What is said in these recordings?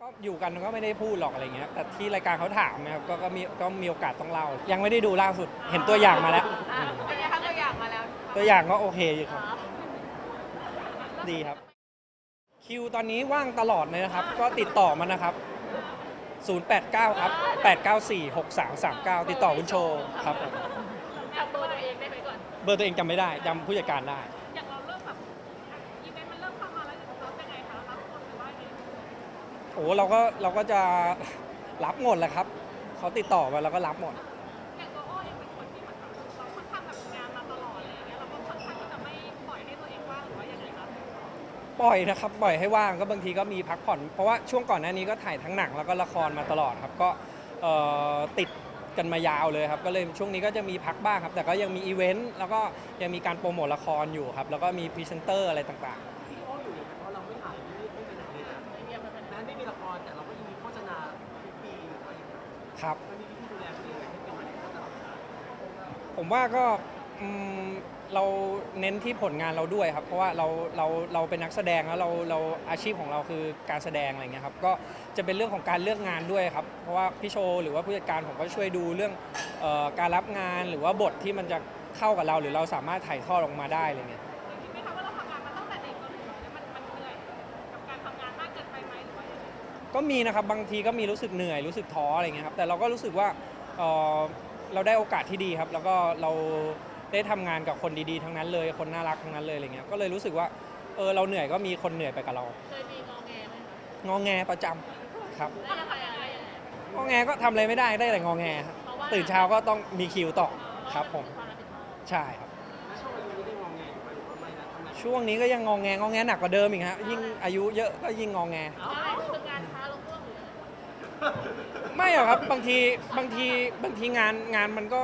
ก็อยู่กันก็ไม่ได้พูดหรอกอะไรเงี้ยแต่ที่รายการเขาถามนะครับก็ก็มีก็มีโอกาสต้องเล่า ยังไม่ได้ดูล่าสุดเห็นตัวอย่างมาแล้ว อะเป็นไงคะตัวอย่างมาแล้วตัวอย่างก็โอเคอยู่ครับครับดีครับ คิวตอนนี้ว่างตลอดเลยนะครับ ก็ติดต่อมานะครับ 089 ครับ 894 6339 ติดต่อคุณโชว์ครับผมจำตัวตัวเองได้ไหมก่อนเบอร์ตัวเองจำไม่ได้จำผู้จัดการได้ อ้เราก็เราก็จะรับหมดแหละครับเขาติดต่อมาเราก็รับหมด อย่างตัวโอ้เองเป็นคนที่เหมือนแบบเราค่อนข้างแบบงานมาตลอดอะไรอย่างเงี้ยเราก็ค่อนข้างที่จะไม่ปล่อยให้ตัวเองว่างหรือว่ายังไงคะปล่อยนะครับปล่อยให้ว่างก็บางทีก็มีพักผ่อนเพราะว่าช่วงก่อนหน้านี้ก็ถ่ายทั้งหนังแล้วก็ละครมาตลอดครับก็เอ่อติดกันมายาวเลยครับก็เลยช่วงนี้ก็จะมีพักบ้างครับ แต่ก็ยังมีอีเวนต์แล้วก็ยังมีการโปรโมทละครอยู่ครับแล้วก็มีพรีเซนเตอร์อะไรต่างพี่ วลาผมว่าก็อืมเราเน้นที่ผลงานเราด้วยครับ เพราะว่าเราเราเราเป็นนักแสดงแล้วเราเราอาชีพของเราคือการแสดงอะไรเงี้ยครับก็จะเป็นเรื่องของการเลือกงานด้วยครับ เพราะว่าพี่โชว์หรือว่าผู้จัดการผมก็ช่วยดูเรื่องเออการรับงานหรือว่าบทที่มันจะเข้ากับเราหรือเราสามารถถ่ายทอดออกมาได้อะไรเงี้ย ก็มีนะครับบางทีก็มีรู้สึกเหนื่อยรู้สึกท้ออะไรเงี้ยครับแต่เราก็รู้สึกว่าเอ่อเราได้โอกาสที่ดีครับ แล้วก็เราได้ทำงานกับคนดีๆ ทั้งนั้นเลยคนน่ารักทั้งนั้นเลยอะไรเงี้ยก็เลยรู้สึกว่าเออเราเหนื่อยก็มีคนเหนื่อยไปกับเราเคยมีงอแงไหมคะงอแงประจำครับแล้วทำยังไงยังไงงอแงก็ทำอะไรไม่ได้ได้แต่งอแงครับตื่นเช้าก็ต้องมีคิวต่อครับผมความรับผิดชอบใช่ครับ แล้วช่วงอายุนี้ได้งองแงอยู่ไหมหรือว่าไม่นะทำไมช่วงนี้ก็ยังงอแงงอแงหนักกว่าเดิมอีกฮะยิ่งอายุเยอะก็ยิ่งงอแงใช่คืองานช้าลงร่วงหรือยังไง ไม่ หรอกครับบางทีบางทีบางทีงานงานมันก็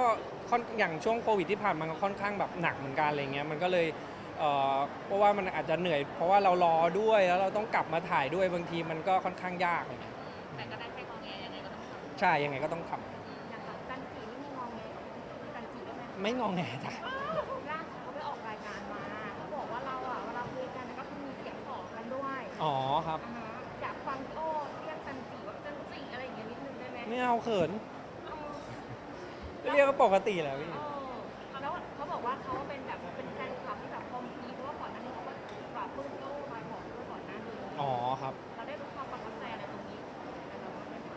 ค่อนอย่างช่วงโควิดที่ผ่านมาก็ค่อนข้างแบบหนักเหมือนกันอะไรเงี้ยมันก็เลยเอ่อเพราะว่ามันอาจจะเหนื่อย เพราะว่าเรารอด้วยแล้วเราต้องกลับมาถ่ายด้วยบางทีมันก็ค่อนข้างยากอะไรเงี้ยแต่ก็ได้แค่งอแงยังไงก็ต้องทำใช่ยังไงก็ต้องทอย่างแบบจันจีนี่มีงองแงจันจีได้ไหมำไม่งอแงจ้ะล่าสุดเขาไปออกรายการมาเขาบอกว่าเราอะเวลาคุยกันก็คือมีเสียงสองกันด้วยอ๋อครับ อ่า ได้ไหมไม่เอาเขินเออก็เรียกก็ปกติแหละพี่ เออแล้วเขาบอกว่าเขาเป็นแบบเป็นแฟนคลับที่แบบคอมพีเพราะว่าก่อนหน้านี้เขาก็ปราบปลื้มพี่โอ้มาบอกด้วยก่อนหน้านี้อ๋อครับ เราได้รู้ความประทับใจอะไรตรงนี้แต่เราไม่ได้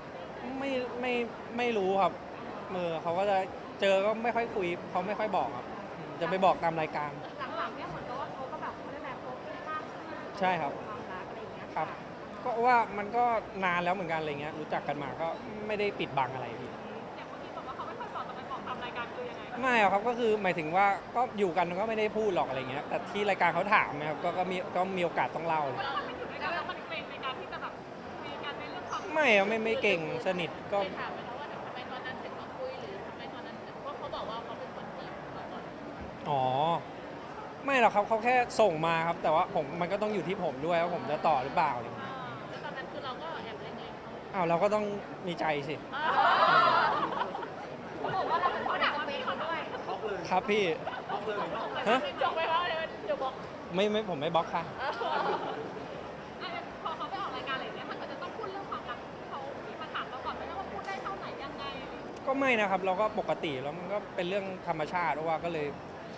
ไม่ไม่ไม่รู้ครับมือเขาก็จะเจอก็ไม่ค่อยคุยเขาไม่ค่อยบอกครับอืมจะไปบอกตามรายการ หลังๆเนี่ยเหมือนกับว่าเขาก็แบบเขาได้แบบโตขึ้นมากขึ้นใช่ครับความรักอะไรอย่างเงี้ยครับ ก็ว่ามันก็นานแล้วเหมือนกันอะไรเงี้ยรู้จักกันมาก็ไม่ได้ปิดบังอะไรพี่อย่างเมื่อกี้บอกว่าเขาไม่ค่อยบอกแต่ไปบอกตามรายการคือยังไงไม่หรอกครับก็คือหมายถึงว่าก็อยู่กันก็ไม่ได้พูดหรอกอะไรเงี้ยแต่ที่รายการเขาถามนะครับก็ก็มีก็มีโอกาสต้องเล่าเลยเวลามันอยู่ด้วยกันแล้วมันเกรงในการที่จะแบบมีการในเรื่องความไม่อะไม่ไม่เก่งสนิทก็เคยถามไหมคะว่าทำไมตอนนั้นถึงมาคุยหรือทำไมตอนนั้นถึงเพราะเขาบอกว่าเขาเป็นคนจีบเราก่อนอ๋อไม่หรอกครับเขาแค่ส่งมาครับ แต่ว่าผมมันก็ต้องอยู่ที่ผมด้วยว่าผมจะต่อหรือเปล่าอะไรเงี้ย อ้าวเราก็ต้องมีใจสิ เขาบอกว่าเราเป็นคนอยากจะเป็นคนด้วยบล็อกเลยครับพี่ บล็อกเลยฮะ จบไปว่าเดี๋ยวบอกไม่ไม่ผมไม่บล็อกค่ะพอเขาไปออกรายการอะไรเงี้ยถ้าเกิดจะต้องพูดเรื่องความรักเขามีมาถามเราก่อนไหมว่าพูดได้เท่าไหนยังไงก็ไม่นะครับ เราก็ปกติแล้วมันก็เป็นเรื่องธรรมชาติเพราะว่าก็เลย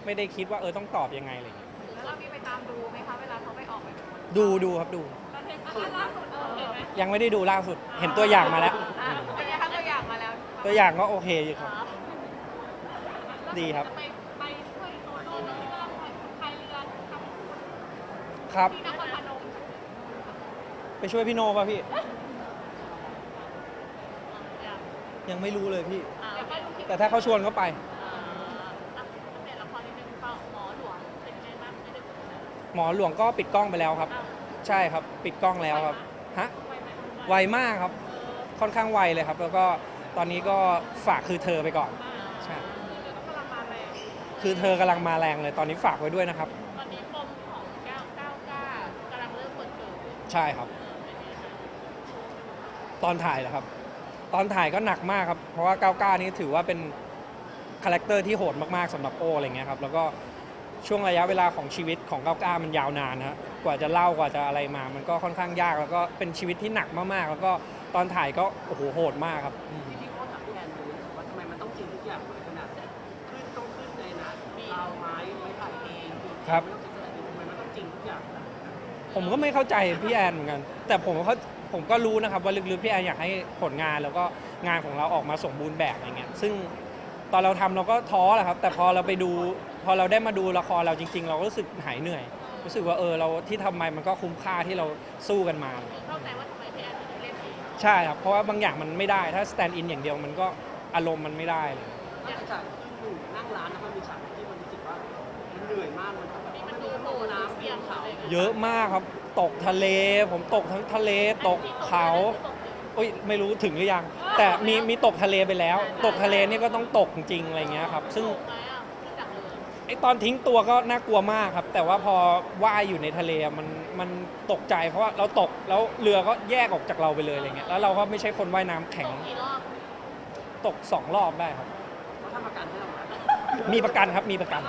ไม่ได้คิดว่าเออต้องตอบยังไงอะไรเงี้ยแล้วเรามีไปตามดูไหมคะเวลาเขาไปออกไปดูดูครับดู ตอนเพลงอันล่าสุดเออเห็นไหมยังไม่ได้ดูล่าสุด เห็นตัวอย่างมาแล้ว อ่าเป็นไงคะตัวอย่างมาแล้วตัวอย่างก็โอเคอยู่ครับ ดีครับ ไปไปช่วยโตโน่ที่กำลังพายเรือทำบุญครับ ที่นครพนมไปช่วยพี่โนป่ะพี่อยากยังไม่รู้เลยพี่ เดี๋ยวไปดูคลิปแต่ถ้าเขาชวนก็ไปอ่าตั้งแต่ละครนิดนึงเปล่าหมอหลวงเป็นไงบ้างไม่ได้ผลนะหมอหลวงก็ปิดกล้องไปแล้วครับอ้าว ใช่ครับปิดกล้องแล้วครับฮะไวไหมไวมากครับ ค่อนข้างไวเลยครับ แล้วก็ตอนนี้ก็ฝากคือเธอไปก่อนใช่คือต้องกำลังมาแรงคือเธอกำลังมาแรงเลยตอนนี้ฝากไว้ด้วยนะครับ ตอนนี้ปมของแก้วก้าวกล้ากำลังเริ่มเปิดเผยขึ้นใช่ครับ ตอนถ่ายเหรอครับ ตอนถ่ายก็หนักมากครับ เพราะว่าก้าวก้านี่ถือว่าเป็นคาแรคเตอร์ที่โหดมากๆสำหรับโออะไรเงี้ยครับแล้วก็ ช่วงระยะเวลาของชีวิตของก้าวก้ามันยาวนานนะฮะกว่าจะเล่ากว่าจะอะไรมา มันก็ค่อนข้างยากแล้วก็เป็นชีวิตที่หนักมากๆ แล้วก็ตอนถ่ายก็โอ้โหโหดมากครับอืมที่ที่เขาถามพี่แอนดูว่าทำไมมันต้องจริงทุกอย่างเลยขนาดขึ้นต้องขึ้นเลยนะเราไม้ไม้ถ่ายเองครับ ไม่ต้องคิดอะไรเองทำไมมันต้องจริงทุกอย่างล่ะผมก็ไม่เข้าใจพี่แอนเหมือนกัน แต่ผมเขาผมก็รู้นะครับว่าลึกๆพี่แอนอยากให้ผลงานแล้วก็งานของเราออกมาสมบูรณ์แบบอะไรเงี้ยซึ่ง ตอนเราทำเราก็ท้อแหละครับ แต่พอเราไปดูพอเราได้มาดูละครเราจริง ๆ เราก็รู้สึกหายเหนื่อย รู้สึกว่าเออเราที่ทำไปมันก็คุ้มค่าที่เราสู้กันมา เข้าใจว่าทำไมพี่แอนถึงเล่นเองใช่ครับ เพราะว่าบางอย่างมันไม่ได้ ถ้าสแตนด์อินอย่างเดียวมันก็อารมณ์มันไม่ได้เลย นอกจากอยู่นั่งร้านนะมันมีฉากที่มันรู้สึกว่ามันเหนื่อยมากมันต้องแบบมันดูโตน้ำเสี่ยงเขาเยอะมากครับ ตกทะเล ผมตกทั้งทะเล ตกเขาโอ้ ยไม่รู้ถึงหรือยัง แต่มีมีตกทะเลไปแล้ว ตกทะเลนี่ก็ต้องตกจริงๆอะไรเงี้ยครับ ซึ่งถูกไหมอะรู้จักเลยไอตอนทิ้งตัวก็น่ากลัวมากครับ แต่ว่าพอว่ายอยู่ในทะเลอะมันมันตกใจเพราะว่าเราตกแล้วเรือก็แยกออกจากเราไปเลยอะไรเงี้ยแล้วเราก็ไม่ใช่คนว่ายน้ำแข็งตกกี่รอบตกสองรอบได้ครับเขาทำประกันให้เราไหมมีประกันครับมีประกัน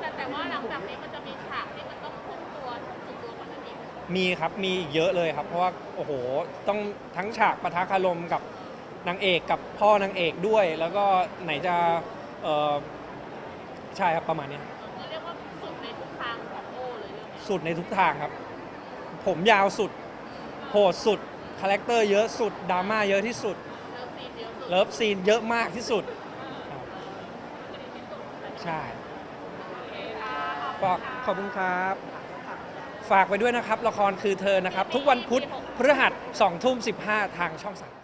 แต่แต่ว่าหลังจากนี้มันจะมีฉากที่มัน มีครับ มีอีกเยอะเลยครับ เพราะว่าโอ้โห ต้องทั้งฉากปะทะคารมกับนางเอกกับพ่อนางเอกด้วย แล้วก็ไหนจะเออใช่ครับประมาณเนี้ยเราเรียกว่าสุดในทุกทางของโอ้เลยเรื่องนี้สุดในทุกทางครับ ผมยาวสุด โหดสุด คาแรคเตอร์เยอะสุดดราม่าเยอะที่สุด เลิฟซีนเยอะสุดเลิฟซีนเยอะมากที่สุดครับใช่ก็ขอบคุณครับ ฝากไปด้วยนะครับ ละครคือเธอนะครับ ทุกวันพุธพฤหัส2ทุ่ม15 ทางช่อง3